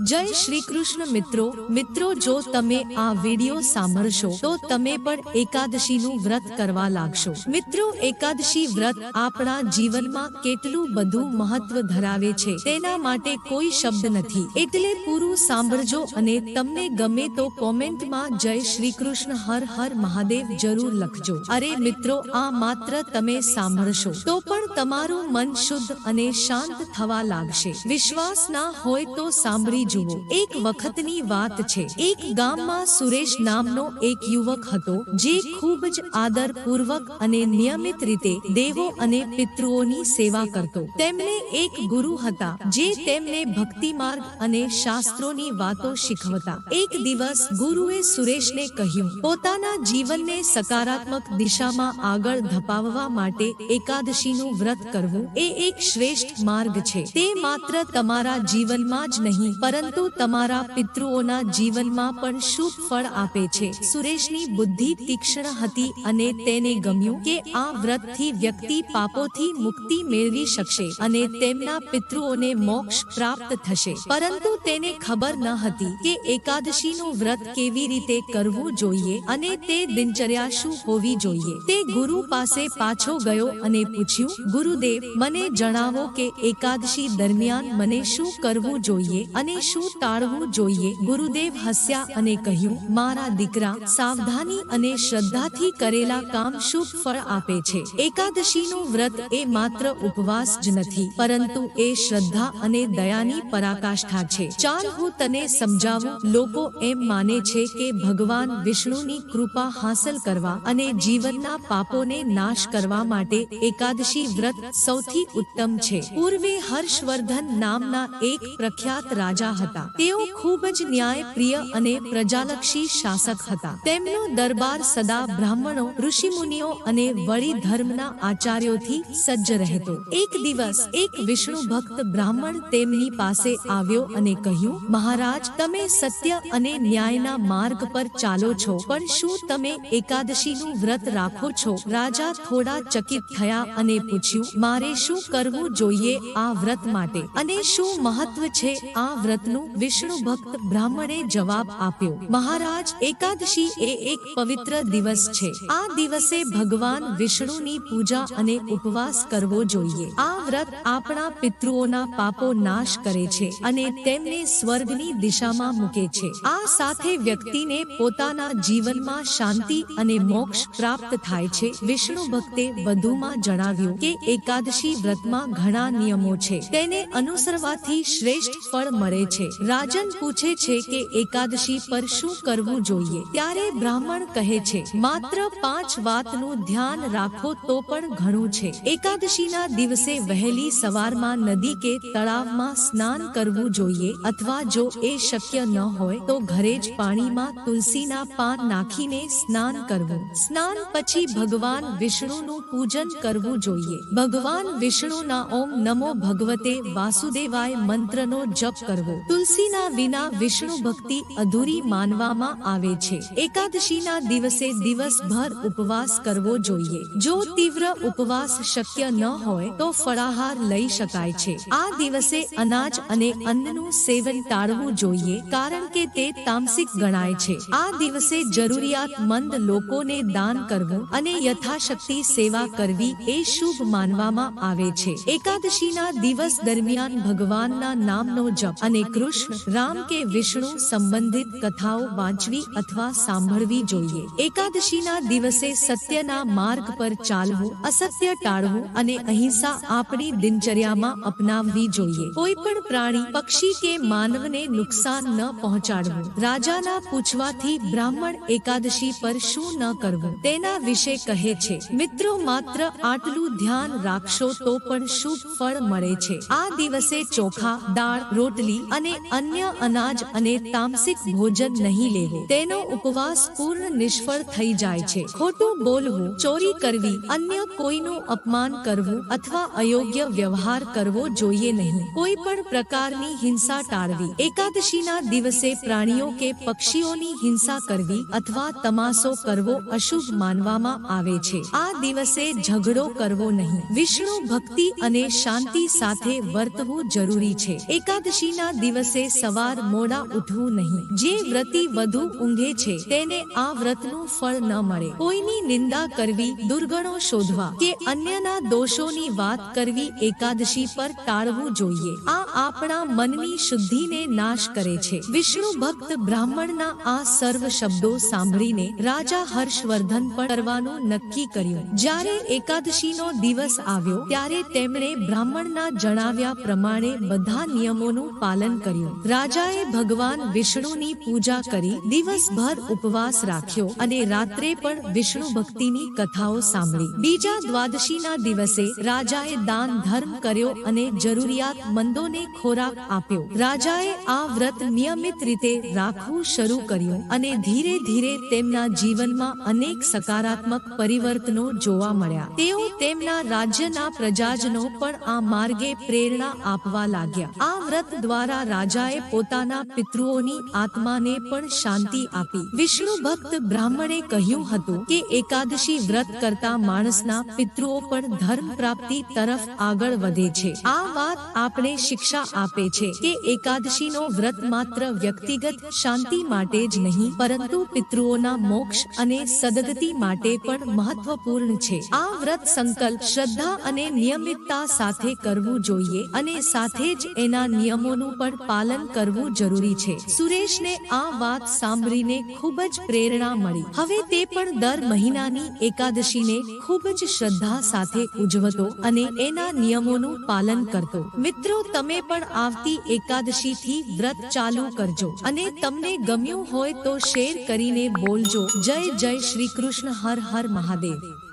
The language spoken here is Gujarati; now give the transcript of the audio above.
જય શ્રી કૃષ્ણ મિત્રો. મિત્રો, જો તમે આ વિડિયો સાંભળશો, તો તમે પણ એકાદશીનું વ્રત કરવા લાગશો. મિત્રો, એકાદશી વ્રત આપણા જીવનમાં કેટલું બધું મહત્વ ધરાવે છે, તેના માટે કોઈ શબ્દ નથી. એટલે પૂરું સાંભળજો અને તમને ગમે તો કોમેન્ટમાં જય શ્રી કૃષ્ણ હર હર મહાદેવ જરૂર લખજો. અરે મિત્રો, આ માત્ર તમે સાંભળશો, તો પણ તમારું મન શુદ્ધ અને શાંત થવા લાગશે. વિશ્વાસ ના હોય તો સાંભળી જુઓ, એક વખતની વાત છે. એક ગામમાં સુરેશ નામનો એક યુવક હતો, જે ખૂબ જ આદર પૂર્વક અને નિયમિત રીતે દેવો અને પિતૃઓની સેવા કરતો. તેમને એક ગુરુ હતા, જે તેમને ભક્તિ માર્ગ અને શાસ્ત્રોની વાતો શીખવતા. એક દિવસ ગુરુએ સુરેશને કહ્યું, પોતાના જીવનને સકારાત્મક દિશામાં આગળ ધપાવવા માટે એકાદશીનું વ્રત કરવું એ એક શ્રેષ્ઠ માર્ગ છે. તે માત્ર તમારા જીવનમાં જ નહીં પરંતુ તમારા પિતૃઓના જીવનમાં પણ શુભ ફળ આપે છે. સુરેશની બુદ્ધિ તીક્ષ્ણ હતી અને તેને ગમ્યું કે આ વ્રતથી વ્યક્તિ પાપોથી મુક્તિ મેળવી શકશે અને તેમના પિતૃઓને મોક્ષ પ્રાપ્ત થશે. પરંતુ તેને ખબર ન હતી કે એકાદશીનું વ્રત કેવી રીતે કરવું જોઈએ અને તે દિનચર્યા શું હોવી જોઈએ. તે ગુરુ પાસે પાછો ગયો અને પૂછ્યું, ગુરુદેવ, મને જણાવો કે એકાદશી દરમિયાન મને શું કરવું જોઈએ અને શું ટાળવું જોઈએ. ગુરુદેવ હસ્યા અને કહ્યું, મારા દીકરા, સાવધાની અને શ્રદ્ધાથી કરેલા કામ શુભ ફળ આપે છે. એકાદશીનું વ્રત એ માત્ર ઉપવાસ જ નથી, પરંતુ એ શ્રદ્ધા અને દયાની પરાકાષ્ઠા છે. ચાલ હું તને સમજાવું. લોકો એમ માને છે કે ભગવાન વિષ્ણુની કૃપા હાંસલ કરવા અને જીવનના પાપોને નાશ કરવા માટે એકાદશી વ્રત સૌથી ઉત્તમ છે. પૂર્વે હર્ષવર્ધન નામના એક પ્રખ્યાત રાજા હતા. તેઓ ખૂબ જ ન્યાય પ્રિય અને પ્રજાલક્ષી શાસક હતા. તેમનો દરબાર સદા બ્રાહ્મણો, ઋષિમુનિઓ અને વળી ધર્મના આચાર્યોથી સજ્જ રહેતો. એક દિવસ એક વિષ્ણુ ભક્ત બ્રાહ્મણ તેમની પાસે આવ્યો અને કહ્યું, મહારાજ, તમે સત્ય અને ન્યાયના માર્ગ પર ચાલો છો, પણ શું તમે એકાદશીનું વ્રત રાખો છો? રાજા થોડા ચકિત થયા અને પૂછ્યું, મારે શું કરવું જોઈએ આ વ્રત માટે? અને શું મહત્વ છે આ વ્રતનું વિષ્ણુ ભક્ત બ્રાહ્મણે જવાબ આપ્યો, મહારાજ, એકાદશી એ એક પવિત્ર દિવસ છે. આ દિવસે ભગવાન વિષ્ણુની પૂજા અને ઉપવાસ કરવો જોઈએ. આ વ્રત આપણા પિતૃઓના પાપો નાશ કરે છે અને તેમને સ્વર્ગની દિશામાં મૂકે છે. આ સાથે વ્યક્તિને પોતાના જીવનમાં શાંતિ અને મોક્ષ પ્રાપ્ત થાય છે. વિષ્ણુ ભક્તે વધુમાં જણાવ્યું કે, એકાદશી વ્રતમાં ઘણા નિયમો છે. તેને અનુસરવાથી શ્રેષ્ઠ ફળ મળે છે રાજન પૂછે છે કે એકાદશી પર શું કરવું જોઈએ? ત્યારે બ્રાહ્મણ કહે છે, માત્ર પાંચ વાતનું ધ્યાન રાખો તો પણ ઘણું છે. એકાદશીના દિવસે વહેલી સવારમાં નદી કે તળાવમાં સ્નાન કરવું જોઈએ અથવા જો એ શક્ય ન હોય તો ઘરે જ પાણીમાં તુલસીના પાન નાખીને સ્નાન કરવું. સ્નાન પછી ભગવાન વિષ્ણુનું પૂજન કરવું જોઈએ. ભગવાન વિષ્ણુના ઓમ નમો ભગવતે વાસુદેવાય મંત્રનો જપ કરવો. તુલસીના વિના વિષ્ણુ ભક્તિ અધૂરી માનવામાં આવે છે. એકાદશીના દિવસે દિવસભર ઉપવાસ કરવો જોઈએ. જો તીવ્ર ઉપવાસ શક્ય ન હોય, તો ફળાહાર લઈ શકાય છે. આ દિવસે અનાજ અને અન્નનું સેવન ટાળવું જોઈએ, કારણ કે તે તામસિક ગણાય છે. આ દિવસે જરૂરિયાતમંદ લોકોને દાન કરવું અને યથાશક્તિ સેવા કરવી એ શુભ માનવામાં આવે છે. એકાદશીના દિવસ દરમિયાન ભગવાનના નામનો જપ અને કૃષ્ણ રામ કે વિષ્ણુ સંબંધિત કથાઓ વાંચવી અથવા સાંભળવી જોઈએ. એકાદશીના દિવસે સત્યના માર્ગ પર ચાલવું, અસત્ય ટાળવું અને અહિંસા આપણી દિનચર્યામાં અપનાવવી જોઈએ. કોઈ પણ પ્રાણી, પક્ષી કે માનવને નુકસાન ન પહોંચાડવું. રાજાના પૂછવાથી બ્રાહ્મણ એકાદશી પર શું ન કરવું? તેના વિશે કહે છે, મિત્રો, માત્ર આટલું ધ્યાન રાખશો તો પણ શુભ ફળ મળે છે. આ દિવસે ચોખા, દાળ, રોટલી અને અન્ય અનાજ અને તામસિક ભોજન નહીં લેવું. તેનો ઉપવાસ પૂર્ણ નિષ્ફળ થઈ જાય છે. ખોટું બોલવું, ચોરી કરવી, અન્ય કોઈનું અપમાન કરવું અથવા અયોગ્ય વ્યવહાર કરવો જોઈએ નહીં. કોઈ પણ પ્રકારની હિંસા ટાળવી. એકાદશીના દિવસે પ્રાણીઓ કે પક્ષીઓની હિંસા કરવી અથવા તમાસો કરવો અશુભ માનવામાં આવે છે. આ દિવસે ઝઘડો કરવો નહીં. વિષ્ણુ ભક્તિ અને શાંતિ સાથે વર્તવું જરૂરી છે. એકાદશીના દિવસે સવાર મોડા ઉઠવું નહીં. જે વ્રતિ વધુ ઊંઘે છે, તેને આ વ્રતનું ફળ ન મળે. કોઈની નિંદા કરવી, દુર્ગણો શોધવા કે અન્યના દોષોની વાત કરવી એકાદશી પર ટાળવું જોઈએ. આ આપણા મનની શુદ્ધિને નાશ કરે છે. વિષ્ણુ ભક્ત બ્રાહ્મણના આ સર્વ શબ્દો સાંભળીને રાજા હર્ષવર્ધન પણ કરવાનું નક્કી કર્યું. જ્યારે એકાદશીનો દિવસ આવ્યો, ત્યારે તેમણે બ્રાહ્મણના જણાવ્યા પ્રમાણે બધા નિયમોનું પાલન કર્યું. રાજાએ ભગવાન વિષ્ણુની પૂજા કરી, દિવસભર ઉપવાસ રાખ્યો અને રાત્રે પણ વિષ્ણુ ભક્તિની કથાઓ સાંભળી. બીજા દ્વાદશીના દિવસે રાજાએ દાન ધર્મ કર્યો અને જરૂરિયાત મંદોને ખોરાક આપ્યો. રાજાએ આ વ્રત નિયમિત રીતે રાખવું શરૂ કર્યું અને ધીરે ધીરે તેમના જીવનમાં અનેક સકારાત્મક પરિવર્તનો જોવા મળ્યા. તેઓ તેમના રાજ્યના પ્રજાજનો પણ આ માર્ગે પ્રેરણા આપવા લાગ્યા. આ વ્રત દ્વારા રાજાએ પોતાના પિતૃઓની આત્માને પણ શાંતિ આપી. વિષ્ણુ ભક્ત બ્રાહ્મણે કહ્યું હતું કે એકાદશી વ્રત કરતા માણસના પિતૃઓ પણ ધર્મ પ્રાપ્તિ તરફ આગળ વધે છે. આ વાત આપણે શિક્ષા આપે છે કે એકાદશીનો વ્રત માત્ર વ્યક્તિગત શાંતિ માટે જ નહીં, પરંતુ પિતૃઓના મોક્ષ અને સદગતિ માટે પણ મહત્વપૂર્ણ છે. આ વ્રત સંકલ્પ શ્રદ્ધા અને નિયમિતતા સાથે કરવું જોઈએ અને સાથે જ એના નિયમોનું પણ પાલન કરવું જરૂરી છે. સુરેશને આ વાત સાંભળીને ખૂબ જ પ્રેરણા મળી. હવે તે પણ દર મહિનાની એકાદશીને ખૂબ જ શ્રદ્ધા સાથે ઉજવતો અને એના નિયમોનું પાલન કરતો. મિત્રો, તમે પણ આવતી એકાદશીથી વ્રત ચાલુ કરજો અને તમને ગમ્યું હોય તો શેર કરીને બોલજો. જય જય શ્રી કૃષ્ણ, હર હર મહાદેવ.